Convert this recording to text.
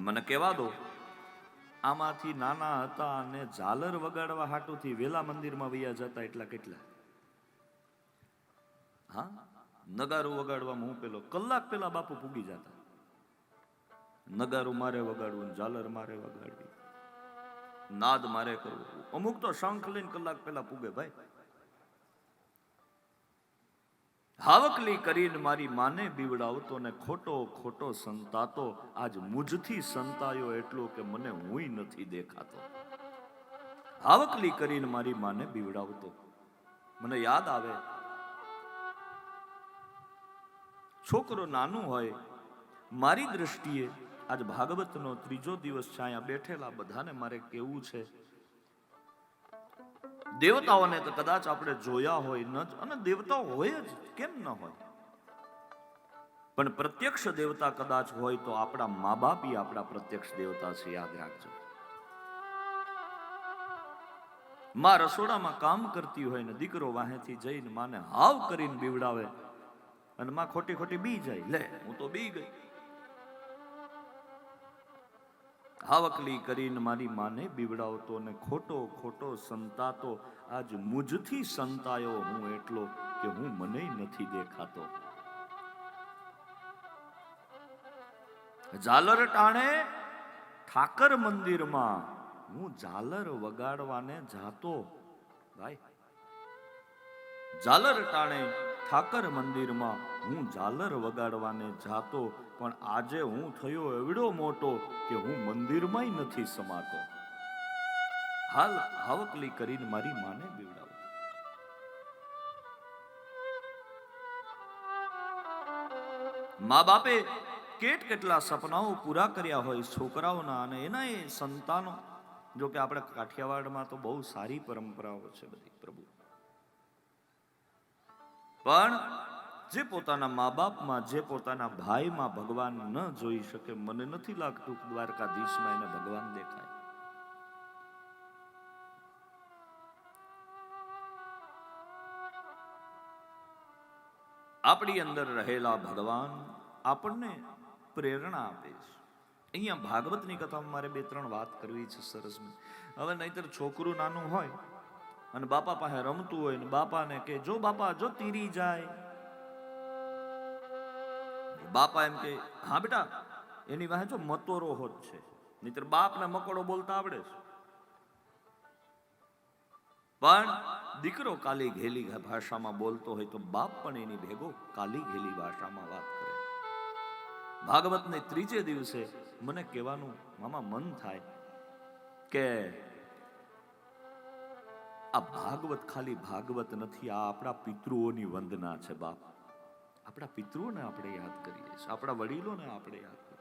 મને કહેવા દો, આમાંથી નાના હતા અને ઝાલર વગાડવા હાટુથી વેલા મંદિરમાં વૈયા જતા એટલા કેટલા? હા? નગારું વગાડવામાં હું પેલો, કલાક પેલા બાપુ પૂગી જતા. નગારું મારે વગાડવું ઝાલર મારે વગાડવી. નાદ મારે કરવું. અમુક તો શંખ લઈને કલાક પેલા પૂગે ભાઈ. હાવકલી કરીને મારી માને બીવડાવતો ને ખોટો ખોટો સંતાતો, આજ મુજથી સંતાયો એટલો કે મને હુંય નથી દેખાતો. હાવકલી કરીને મારી માને બીવડાવતો મને યાદ આવે, છોકરો નાનું હોય, મારી દ્રષ્ટિએ આજ ભાગવતનો ત્રીજો દિવસ છે, અહીંયા બેઠેલા બધાને મારે કેવું છે દેવતાઓને તો કદાચ આપણે જોયા હોય ન અને દેવતાઓ હોય જ, કેમ ન હોય? પણ પ્રત્યક્ષ દેવતા કદાચ હોય તો આપણા મા બાપ આપણા પ્રત્યક્ષ દેવતા છે, યાદ રાખજો. માં રસોડામાં કામ કરતી હોય ને દીકરો વાહેથી જઈને માને હાવ કરીને બીવડાવે, અને માં ખોટી ખોટી બી જાય, લે, હું તો બી ગઈ. હાવકલી કરીને મારી માને બીવડાવતો ને ખોટો ખોટો સંતાતો, આજ મુજથી સંતાયો હું એટલો કે હું મને નથી દેખાતો. ઝાલર ટાણે ઠાકર મંદિરમાં હું ઝાલર વગાડવાને જાતો. ભાઈ, ઝાલર ટાણે ઠાકર મંદિરમાં હું ઝાલર વગાડવાને જાતો, પણ આજે હું થયો એવડો મોટો કે હું મંદિરમાંય નથી સમાતો. હાલ હાવકલી કરીને મારી માને બીવડાવ. મા બાપે કેટ કેટલા સપનાઓ પૂરા કર્યા હોય છોકરાઓના અને એના એ સંતાનો. જો કે આપણે કાઠિયાવાડમાં તો બહુ સારી પરંપરાઓ છે બધી પ્રભુ. પણ જે પોતાના મા બાપમાં જે પોતાના ભાઈમાં ભગવાન ન જોઈ શકે, મને નથી લાગતું દ્વારકાધીશમાં એને ભગવાન દેખાય. આપણી અંદર રહેલા ભગવાન આપણને પ્રેરણા આપે છે. અહીંયા ભાગવતની કથામાં મારે બે ત્રણ વાત કરવી છે સરસ હવે નહીતર છોકરું નાનું હોય અને બાપા પાસે રમતું હોય ને બાપાને કે, જો બાપા, જો તીરી જાય. બાપા એમ કે, હા બેટા, એની વાહે જો મતોરો હોત છે, નહીતર બાપને મકોડો બોલતા આવડે છે. પણ દીકરો કાલી ઘેલી ભાષામાં બોલતો હોય તો બાપ પણ એની ભેગો કાલી ઘેલી ભાષામાં વાત કરે. ભાગવતને ત્રીજે દિવસે મને કહેવાનું મામા મન થાય કે આ ભાગવત ખાલી ભાગવત નથી, આ આપણા પિતૃઓની વંદના છે બાપ. આપણા પિતૃઓને આપણે યાદ કરીએ છીએ આપણા વડીલોને આપણે યાદ કરીએ